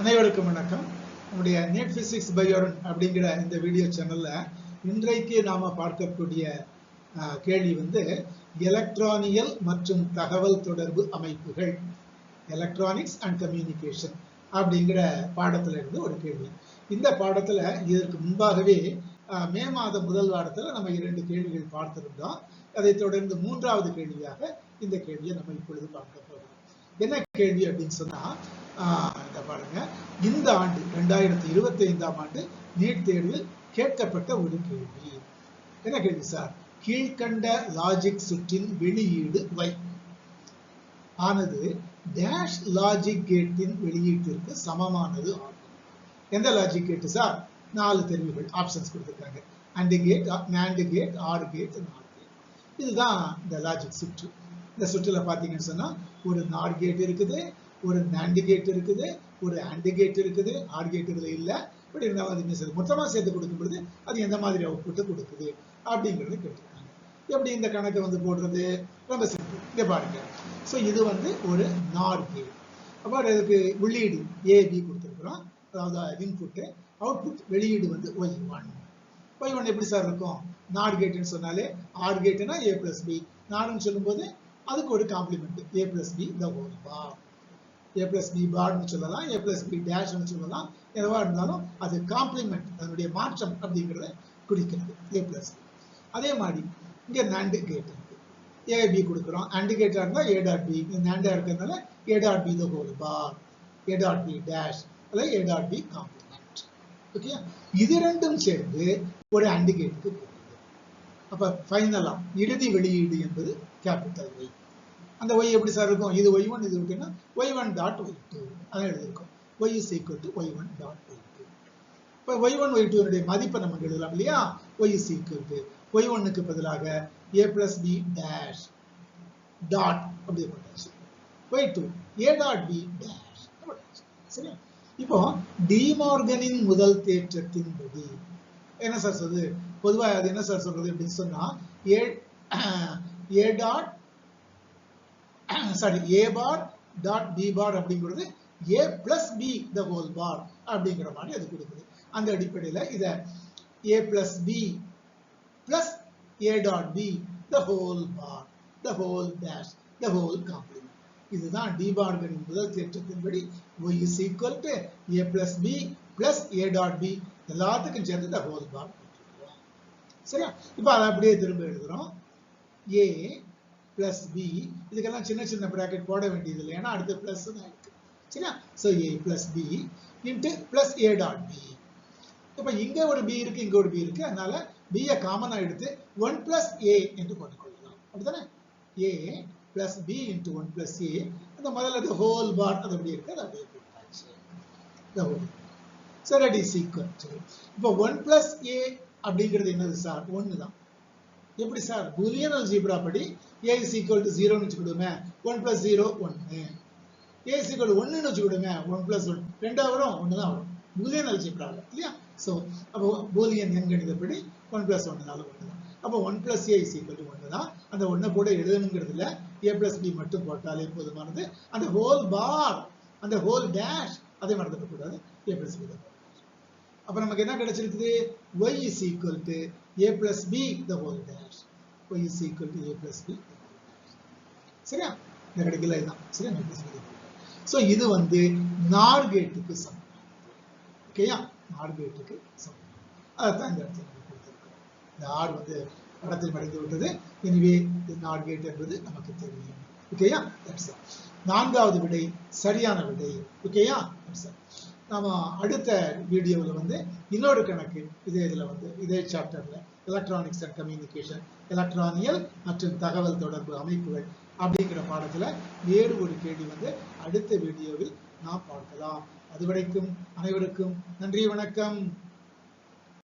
அனைவருக்கும் வணக்கம். நம்முடைய நெட் பிசிக்ஸ் பயோரன் அப்படிங்கிற இந்த வீடியோ சேனல்ல இன்றைக்கு நாம பார்க்கக்கூடிய கேள்வி வந்து எலக்ட்ரானியல் மற்றும் தகவல் தொடர்பு அமைப்புகள் எலக்ட்ரானிக்ஸ் அண்ட் கம்யூனிகேஷன் அப்படிங்கிற பாடத்துல இருந்து ஒரு கேள்வி. இந்த பாடத்துல இதற்கு முன்பாகவே மே மாதம் முதல் வாரத்துல நம்ம இரண்டு கேள்விகள் பார்த்திருந்தோம். அதைத் தொடர்ந்து மூன்றாவது கேள்வியாக இந்த கேள்வியை நம்ம இப்பொழுது பார்க்க போகிறோம். என்ன கேள்வி அப்படின்னு சொன்னா இந்த பாருங்க. இந்த ஆண்டு ரெண்டாயிரத்தி இருபத்தி ஐந்தாம் ஆண்டு நீட் தேர்வில் கேட்கப்பட்ட ஒரு கேள்வி. என்ன கேள்வி சார்? கீழ்கண்ட லாஜிக் சுற்றின் வெளியீடு வை ஆனது டேஷ் லாஜிக் கேட்டின் வெளியீட்டிற்கு சமமானது ஆகும். எந்த லாஜிக் கேட்டு சார்? நாலு தெரிவுகள் ஆப்ஷன்ஸ் கொடுத்துருக்காங்க. And gate NAND gate or gate NOR gate இதுதான் இந்த லாஜிக் சுற்று. இந்த சுற்றுல பார்த்தீங்கன்னு சொன்னா ஒரு நார் கேட் இருக்குது ஒரு நேண்டு கேட் இருக்குது ஒரு ஆண்டு கேட் இருக்குது ஆட் கேட் இல்லை பட் இருந்தாலும் அது என்ன செய்யுது? சேர்த்து கொடுக்கும் பொழுது அது எந்த மாதிரி அவுட்புட் கொடுக்குது அப்படிங்கிறது கேட்டிருக்காங்க. எப்படி இந்த கணக்கை வந்து போடுறது? ரொம்ப சிம்பிள் இங்க பாருங்க. ஸோ இது வந்து ஒரு நார் கேட் அப்போ இதுக்கு உள்ளீடு ஏபி கொடுத்துருக்குறோம். அதாவது இன்புட்டு அவுட்புட் வெளியீடு வந்து ஒய் ஒன் ஒய் ஒன் எப்படி சார் இருக்கும்? நாட் கேட்டுன்னு சொன்னாலே ஆர் கேட்டுனா ஏ பிளஸ் பி நாடுன்னு சொல்லும்போது அதுக்கு ஒரு complement A plus B the whole bar A plus B பார்னு சொல்லலாம் ஏ பிளஸ் பி டேஷ்னு சொல்லலாம் எதுவாக இருந்தாலும் அது காம்ப்ளிமெண்ட் அதனுடைய மாற்றம் அப்படிங்கிறத குறிக்கிறது. ஏ பிளஸ் அதே மாதிரி இங்கே நாண்டு கேட் ஏ பி கொடுக்குறோம். அண்டு கேட்டாக இருந்தால் ஏ டாட் பி நண்டாக இருக்கிறதுனால A dot B the whole bar A dot B dash அல்லது A dot B complement okay இது ரெண்டும் சேர்ந்து ஒரு அண்டு கேட்டுக்கு போகுது. அப்ப இறுதி வெளியீடு என்பது கேபிட்டல் ஒய் அந்த ஒய் எப்படி சார் இருக்கும்? இது ஒய் ஒன் இது இருக்குன்னா Y one dot Y two அதான் எழுதியிருக்கோம். Y is equal to Y one dot Y two இப்போ ஒய் ஒன் ஒய் டூனுடைய மதிப்பை நமக்கு எழுதலாம் இல்லையா? Y is equal to Y ஒன்னுக்கு பதிலாக A plus B dash dot அப்படி போட்டாச்சு. Y two A dot B dash சரியா? இப்போ டிமார்கனின் முதல் தேற்றத்தின்படி என்ன சார் சொல்றது பொதுவாக அது என்ன சார் சொல்றது அப்படின்னு சொன்னா A A dot sorry A bar dot B bar அப்படிங்கிறது A plus B the whole bar அப்படிங்கிற மாதிரி அது கொடுக்குது. அந்த அடிப்படையில் இதை A plus B plus A dot B the whole bar the whole dash the whole complement இதுதான் டிபார்கனின் முதல் தேற்றத்தின்படி Y is equal to A plus B plus A dot B எல்லாத்துக்கும் சேர்ந்து த ஹோல் பார் சரியா? இப்போ அதை அப்படியே திரும்ப எழுதுகிறோம் ஏ பிளஸ் பி இதுக்கெல்லாம் சின்ன சின்ன ப்ராக்கெட் போட வேண்டியது இல்லை ஏன்னா அடுத்து பிளஸ் தான் இருக்கு சரியா? So A plus B into plus A dot B இப்போ இங்கே ஒரு பி இருக்கு இங்கே ஒரு பி இருக்கு. அதனால பியை காமனாக எடுத்து ஒன் பிளஸ் ஏ என்று போட்டுக்கொள்ளலாம். அப்படித்தானே? A plus B into one plus A அந்த முதல்ல அது ஹோல் பார் அது அப்படி இருக்கு? அது அப்படியே போட்டாச்சு the whole சரி அது is equal இப்போ ஒன் பிளஸ் ஏ அப்படிங்கிறது என்னது சார் ஒன்று தான் எப்படி சார்? பூலியன் அல்ஜீப்ரா படி ஏ இஸ் ஈக்குவல் டு ஜீரோன்னு வச்சுக்கிடுமே. 1 plus 0 1 a is equal to 1 னு வச்சுக்கிடுமே. 1 plus 1 ரெண்டா வரும் ஒன்று தான் வரும். பூலியன் அல்ஜீப்ரால இல்லையா? ஸோ அப்போ பூலியன் எண்கணிதப்படி 1 plus 1 நால ஒன்று தான். அப்போ one plus A is equal to ஒன்று தான். அந்த ஒன்றை கூட எழுதணுங்கிறது இல்லை. ஏ plus பி மட்டும் போட்டாலே போதுமானது. அந்த ஹோல் பார் அந்த ஹோல் டேஷ் அதை மறந்துடக்கூடாது. ஏ பிளஸ் பி தான். அப்போ நமக்கு என்ன கிடைச்சிருக்குது? Y is equal to a plus b the whole dash. Y is equal to a plus b சரியா? இந்த கிடைக்கல இதுதான். சரியா? net plus b ஸோ இது வந்து நார் கேட்டுக்கு சமம். ஓகேயா நார் கேட்டுக்கு சமம். அதுதான் இந்த இடத்துல கொடுத்துருக்கோம். இந்த ஆர் வந்து படத்தில் மறைந்து விட்டது. எனவே நார் கேட் என்பது நமக்கு தெரியும். ஓகேயா நான்காவது விடை சரியான விடை. ஓகேயா தட்ஸ் நாம அடுத்த வீடியோவில் வந்து இன்னொரு கணக்கு இதே இதில் வந்து இதே சாப்டர்ல எலக்ட்ரானிக்ஸ் அண்ட் கம்யூனிகேஷன் எலக்ட்ரானியல் மற்றும் தகவல் தொடர்பு அமைப்புகள் அப்படிங்கிற பாடத்தில் வேறு ஒரு கேள்வி வந்து அடுத்த வீடியோவில் நாம் பார்க்கலாம். அதுவரைக்கும் அனைவருக்கும் நன்றி வணக்கம்.